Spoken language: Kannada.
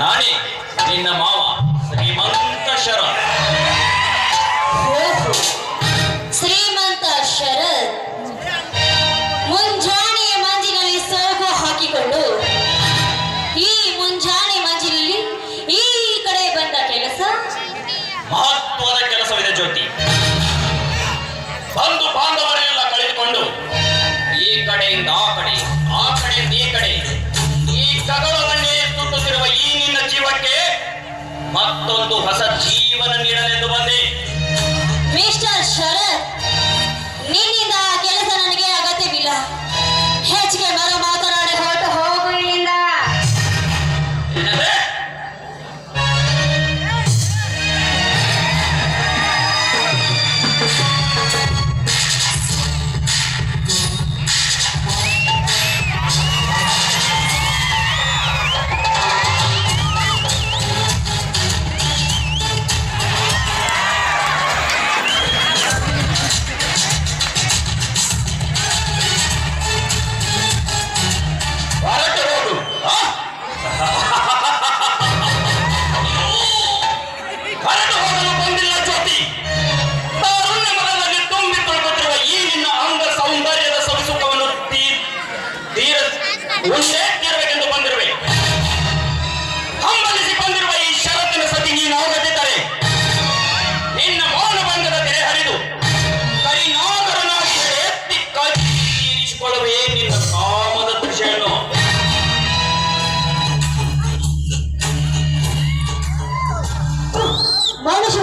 ಮಾವ ಶ್ರೀಮಂತ ಶರ ಓಹೋ ಶ್ರೀಮಂತ ಶರತ್. ಮುಂಜಾನೆಯ ಮಂಜಿನಲ್ಲಿ ಸೋಗು ಹಾಕಿಕೊಂಡು ಈ ಮುಂಜಾನೆ ಮಂಜಿನಲ್ಲಿ ಈ ಕಡೆ ಬಂದ ಕೆಲಸ. ಮಹತ್ವದ ಕೆಲಸವಿದೆ ಜ್ಯೋತಿ. ಬಂಧು ಬಾಂಧವರೆಲ್ಲ ಕಳೆದುಕೊಂಡು ಈ ಕಡೆಯಿಂದ ಆ ಕಡೆ ಆ ಕಡೆಯಿಂದ ಈ ಕಡೆ ಈ ಸುತ್ತುತ್ತಿರುವ ಈ ನಿನ್ನ ಜೀವಕ್ಕೆ ಮತ್ತೊಂದು ಹೊಸ ಜೀವನ ನೀಡಲೆಂದು ಬಂದೆ. ಮಿಸ್ಟರ್ ಶರತ್ ನಿನ್ನಿಂದ ಕೆಲಸ ನನಗೆ ಅಗತ್ಯವಿಲ್ಲ. ಹೆಚ್ಚಿಗೆ ಉದ್ದೇಶಿರಬೇಕೆಂದು ಬಂದಿರುವೆ. ಹಂಬಲಿಸಿ ಬಂದಿರುವ ಈ ಷರತ್ತಿನ ಸತಿ ನೀನು ನಿನ್ನ ಮೌನ ಬಂಧದ ತೆರೆ ಹರಿದು ಕರಿನಾಗರನಾಗಿ ಎತ್ತಿ ನಿನ್ನ ಕಾಮದ ದೃಶ್ಯವನ್ನು. ಮಾನಸ